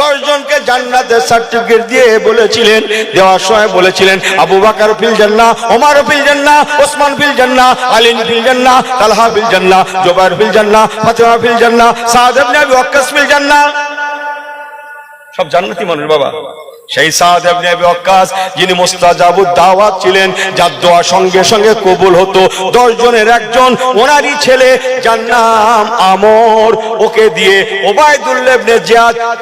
দশ জনকে জান্নাতের সার্টিফিকেট দিয়ে বলেছিলেন, দেওয়ার সময় বলেছিলেন, আবু বাকার ফিল জান্না ওমার ফিল জান্না ওসমান ফিল জান্না আলিন ফিল জান্না তালহা ফিল জান্না জোবার ফিল জান্না ফাতেমা ফিল জান্না সাহেব আবি ওয়াক্কাস ফিল জান্না সব জান্নাতি মানুষ, বাবা। সেই সাদ যিনি মুস্তাজাবুদ দাওয়াত ছিলেন, যার দোয়া সঙ্গে সঙ্গে কবুল হতো। দশ জনের একজন, ওনারই ছেলে, যার নাম আমর। ওকে দিয়ে ওবায়দুল্লাহ ইবনে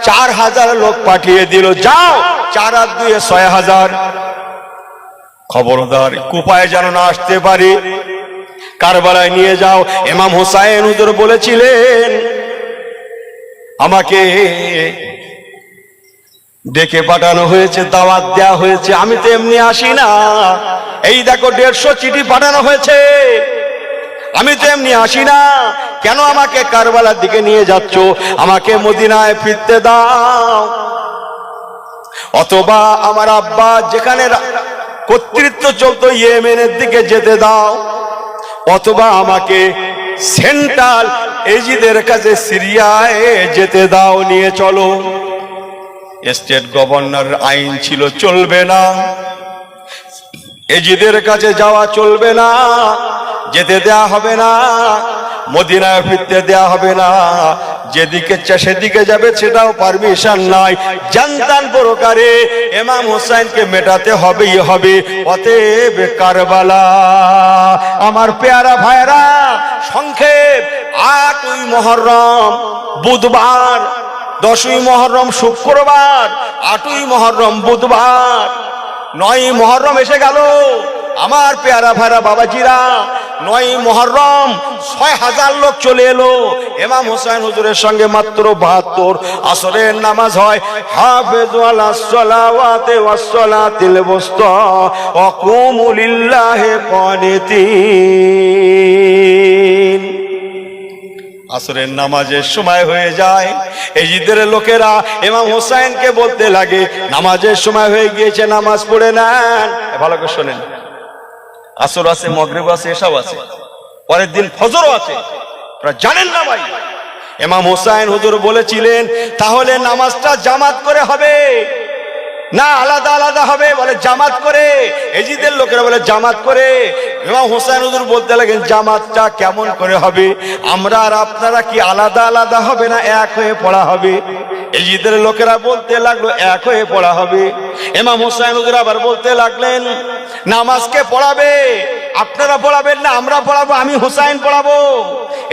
চার হাজার লোক পাঠিয়ে দিল। যাও, চার আর দুয়ে ছয় হাজার। খবরদার, কুপায় যেন না আসতে পারে। কারবালায় নিয়ে যাও। ইমাম হোসাইন হুজুর বলেছিলেন, আমাকে ডেকে পাঠানো হয়েছে, দাওয়াত দেওয়া হয়েছে, আমি তো এমনি আসি না। এই দেখো, দেড়শো চিঠি পাঠানো হয়েছে। আমি তো এমনি আসি না। কেন আমাকে কারবালার দিকে নিয়ে যাচ্ছ? আমাকে মদিনায় ফিরতে দাও। অথবা আমার আব্বা যেখানে কর্তৃত্ব চলতো, ইয়েমেনের দিকে যেতে দাও। অথবা আমাকে সেন্ট্রাল এজিদের কাছে সিরিয়ায় যেতে দাও, নিয়ে চলো। স্টেট গভর্নর আইন ছিল চলবে না। এজিদের কাছে যাওয়া চলবে না, যেতে দেয়া হবে না, মদিনায় ফিরতে দেয়া হবে না। যেদিকে সেদিকে যাবে, সেটাও পারমিশন নাই জানতান প্রকারে এমাম হোসেনকে মেটাতে হবেই হবে। অতএব কারবালা, আমার পেয়ারা ভাইরা সংক্ষেপ, আটই মহরম, বুধবার দশই মহরম শুক্রবার, আটই মহরম বুধবার। নয় মহরম এসে গেল। আমার পেয়ারা ভাইরা বাবাজিরা, নয় মহরম, ছয় হাজার লোক চলে এলো। এমাম হোসেন হুজুরের সঙ্গে মাত্র বাহাত্তর। আসরের নামাজ হয়, হাফেজ আসরের নামাজের সময় হয়ে যায়। এই ঈদের লোকেরা এমাম হোসাইনকে বলতে লাগে, নামাজের সময় হয়ে গিয়েছে, নামাজ পড়ে নেন। ভালো করে শোনেন। আসর আছে, মগরিব আছে এসব আছে। পরের দিন ফজরও আছে। জানেন না ভাই। এমাম হোসাইন হুজুর বলেছিলেন, তাহলে নামাজটা জামাত করে হবে। না, আলাদা আলাদা হবে, বলে জামাত করে। এজিদের লোকেরা বলে জামাত করে। ইমাম হোসেন হুজুর বলতে লাগেন জামাতটা কেমন করে হবে? আমরা আর আপনারা কি আলাদা আলাদা হবে না এক হয়ে পড়া হবে? এজিদের লোকেরা বলতে লাগল, এক হয়ে পড়া হবে। ইমাম হোসেন হুজুর আবার বলতে লাগলেন, নামাজকে পড়াবে। আপনারা পড়াবেন না, আমরা পড়াবো, আমি হোসাইন পড়াবো।